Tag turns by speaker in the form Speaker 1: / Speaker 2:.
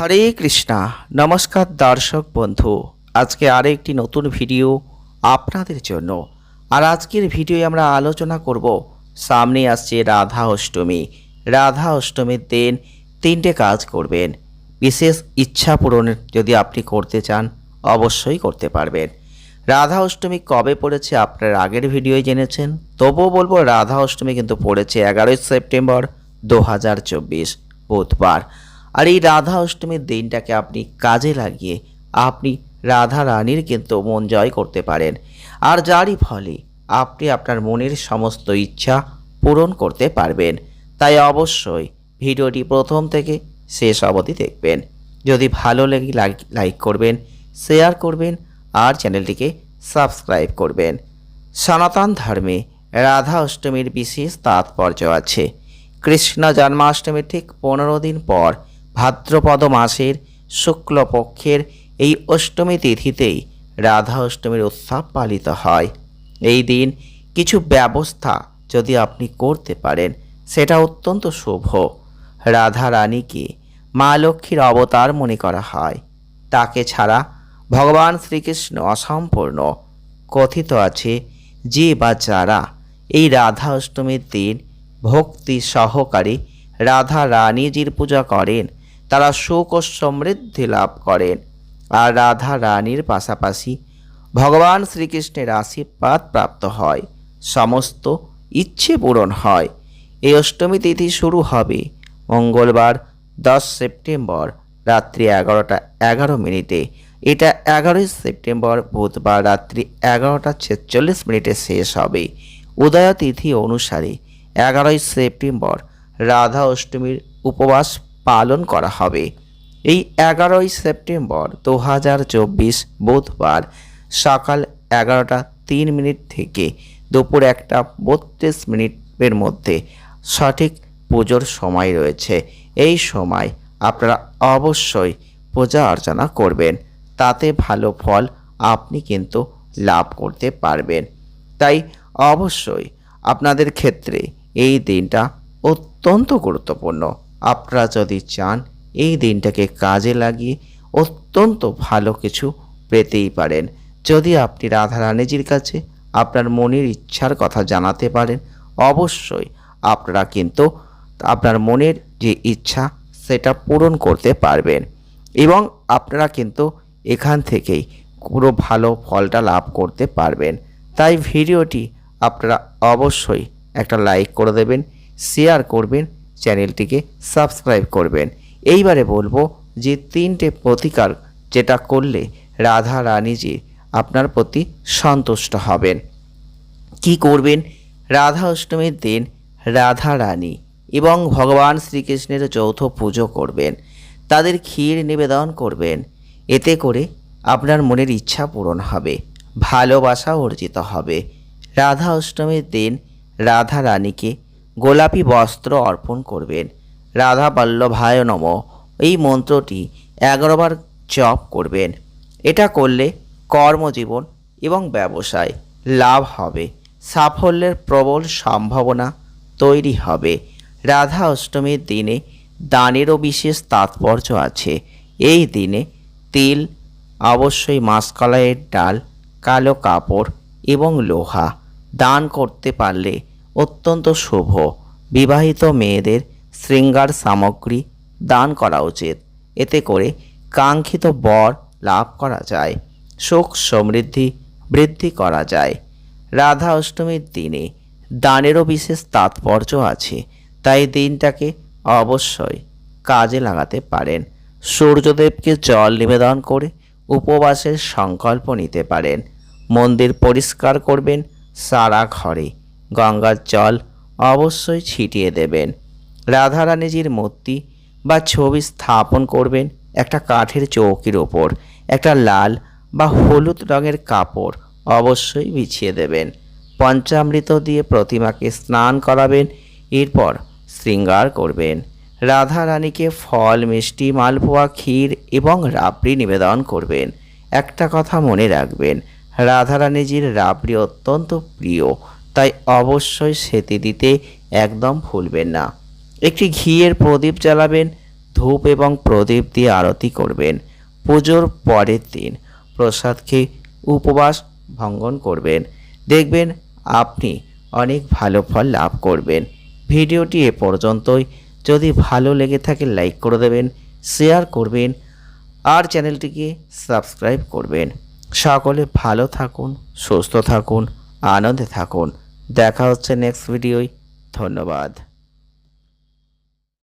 Speaker 1: হরে কৃষ্ণা, নমস্কার দর্শক বন্ধু। আজকে আরও একটি নতুন ভিডিও আপনাদের জন্য। আর আজকের ভিডিওয়ে আমরা আলোচনা করব, সামনে আসছে রাধা অষ্টমী। রাধা অষ্টমীর দিন তিনটে কাজ করবেন। বিশেষ ইচ্ছা পূরণ যদি আপনি করতে চান, অবশ্যই করতে পারবেন। রাধা অষ্টমী কবে পড়েছে আপনার আগের ভিডিওয় জেনেছেন? তবুও বলব, রাধা অষ্টমী কিন্তু পড়েছে এগারোই সেপ্টেম্বর দু হাজার চব্বিশ, বুধবার। আর এই রাধা অষ্টমীর দিনটাকে আপনি কাজে লাগিয়ে আপনি রাধা রানীর কিন্তু মন জয় করতে পারেন। আর যারই ফলে আপনি আপনার মনের সমস্ত ইচ্ছা পূরণ করতে পারবেন। তাই অবশ্যই ভিডিওটি প্রথম থেকে শেষ অবধি দেখবেন। যদি ভালো লাগে লাইক করবেন শেয়ার করবেন, আর চ্যানেলটিকে সাবস্ক্রাইব করবেন। সনাতন ধর্মে রাধা অষ্টমীর বিশেষ তাৎপর্য আছে। কৃষ্ণ জন্মাষ্টমীর ঠিক পনেরো দিন পর ভাদ্রপদ মাসের শুক্লপক্ষের এই অষ্টমী তিথিতেই রাধা অষ্টমীর উৎসব পালিত হয়। এই দিন কিছু ব্যবস্থা যদি আপনি করতে পারেন, সেটা অত্যন্ত শুভ। রাধা রানীকে মা লক্ষ্মীর অবতার মনে করা হয়। তাকে ছাড়া ভগবান শ্রীকৃষ্ণ অসম্পূর্ণ। কথিত আছে, যে বা যারা এই রাধা অষ্টমীর দিন ভক্তি সহকারে রাধা রানীজির পূজা করেন তারা সুখ ও সমৃদ্ধি লাভ করেন আর রাধা রানীর পাশাপাশি ভগবান শ্রীকৃষ্ণের আশীর্বাদ প্রাপ্ত হয়। সমস্ত ইচ্ছে পূরণ হয়। এই অষ্টমী তিথি শুরু হবে মঙ্গলবার, দশ সেপ্টেম্বর, রাত্রি এগারোটা এগারো মিনিটে। এটা এগারোই সেপ্টেম্বর, বুধবার রাত্রি এগারোটা ছেচল্লিশ মিনিটে শেষ হবে। উদয় তিথি অনুসারে এগারোই সেপ্টেম্বর, রাধা অষ্টমীর উপবাস পালন করা হবে। এই এগারোই সেপ্টেম্বর দু হাজার চব্বিশ বুধবার সকাল এগারোটা তিন মিনিট থেকে দুপুর একটা বত্রিশ মিনিটের মধ্যে সঠিক পুজোর সময় রয়েছে। এই সময় আপনারা অবশ্যই পূজা অর্চনা করবেন। তাতে ভালো ফল আপনি কিন্তু লাভ করতে পারবেন। তাই অবশ্যই আপনাদের ক্ষেত্রে এই দিনটা অত্যন্ত গুরুত্বপূর্ণ। আপনারা যদি চান, এই দিনটাকে কাজে লাগিয়ে অত্যন্ত ভালো কিছু পেতেই পারেন। যদি আপনি রাধা রাধারানীজির কাছে আপনার মনের ইচ্ছার কথা জানাতে পারেন, অবশ্যই আপনারা কিন্তু আপনার মনের যে ইচ্ছা, সেটা পূরণ করতে পারবেন এবং আপনারা কিন্তু এখান থেকেই পুরো ভালো ফলটা লাভ করতে পারবেন। তাই ভিডিওটি আপনারা অবশ্যই একটা লাইক করে দেবেন, শেয়ার করবেন চ্যানেলটিকে সাবস্ক্রাইব করবেন। এইবারে বলব যে তিনটে প্রতিকার যেটা করলে রাধা রানীজি আপনার প্রতি সন্তুষ্ট হবেন। কি করবেন? রাধা অষ্টমীর দিন রাধা রানী এবং ভগবান শ্রীকৃষ্ণের যৌথ পুজো করবেন। তাদের ক্ষীর নিবেদন করবেন। এতে করে আপনার মনের ইচ্ছা পূরণ হবে, ভালোবাসা অর্জিত হবে। রাধা অষ্টমীর দিন রাধা রানীকে গোলাপি বস্ত্র অর্পণ করবেন। রাধা বল্লভায় নম। এই মন্ত্রটি এগারোবার জপ করবেন। এটা করলে কর্মজীবন এবং ব্যবসায় লাভ হবে। সাফল্যের প্রবল সম্ভাবনা তৈরি হবে। রাধা অষ্টমীর দিনে দানেরও বিশেষ তাৎপর্য আছে। এই দিনে তিল, অবশ্যই মাসকলাইয়ের ডাল, কালো কাপড় এবং লোহা দান করতে পারলে অত্যন্ত শুভ। বিবাহিত মেয়েদের শৃঙ্গার সামগ্রী দান করা উচিত। এতে করে কাঙ্ক্ষিত বর লাভ করা যায়। সুখ সমৃদ্ধি বৃদ্ধি করা যায়। রাধা অষ্টমীর দিনে দানেরও বিশেষ তাৎপর্য আছে, তাই দিনটাকে অবশ্যই কাজে লাগাতে পারেন। সূর্যদেবকে জল নিবেদন করে উপবাসের সংকল্প নিতে পারেন। মন্দির পরিষ্কার করবেন সারা ঘরে। গঙ্গার জল অবশ্যই ছিটিয়ে দেবেন। রাধারানীজির মূর্তি বা ছবি স্থাপন করবেন একটা কাঠের চৌকির ওপর, একটা লাল বা হলুদ রঙের কাপড় অবশ্যই বিছিয়ে দেবেন। পঞ্চামৃত দিয়ে প্রতিমাকে স্নান করাবেন, এরপর শৃঙ্গার করবেন। রাধা রানীকে ফল, মিষ্টি, মালপোয়া, ক্ষীর এবং রাবড়ি নিবেদন করবেন। একটা কথা মনে রাখবেন, রাধারানীজির রাবড়ি অত্যন্ত প্রিয়। তাই অবশ্যই সেটি দিতে একদম ভুলবেন না। একটি ঘিয়ের প্রদীপ জ্বালাবেন, ধূপ এবং প্রদীপ দিয়ে আরতি করবেন। পুজোর পরের দিন প্রসাদ খেয়ে উপবাস ভঙ্গন করবেন। দেখবেন আপনি অনেক ভালো ফল লাভ করবেন। ভিডিওটি এ পর্যন্তই। যদি ভালো লেগে থাকে লাইক করে দেবেন, শেয়ার করবেন আর চ্যানেলটিকে সাবস্ক্রাইব করবেন। সকলে ভালো থাকুন, সুস্থ থাকুন, আনন্দে থাকুন। দেখা হচ্ছে নেক্সট ভিডিওয় ধন্যবাদ।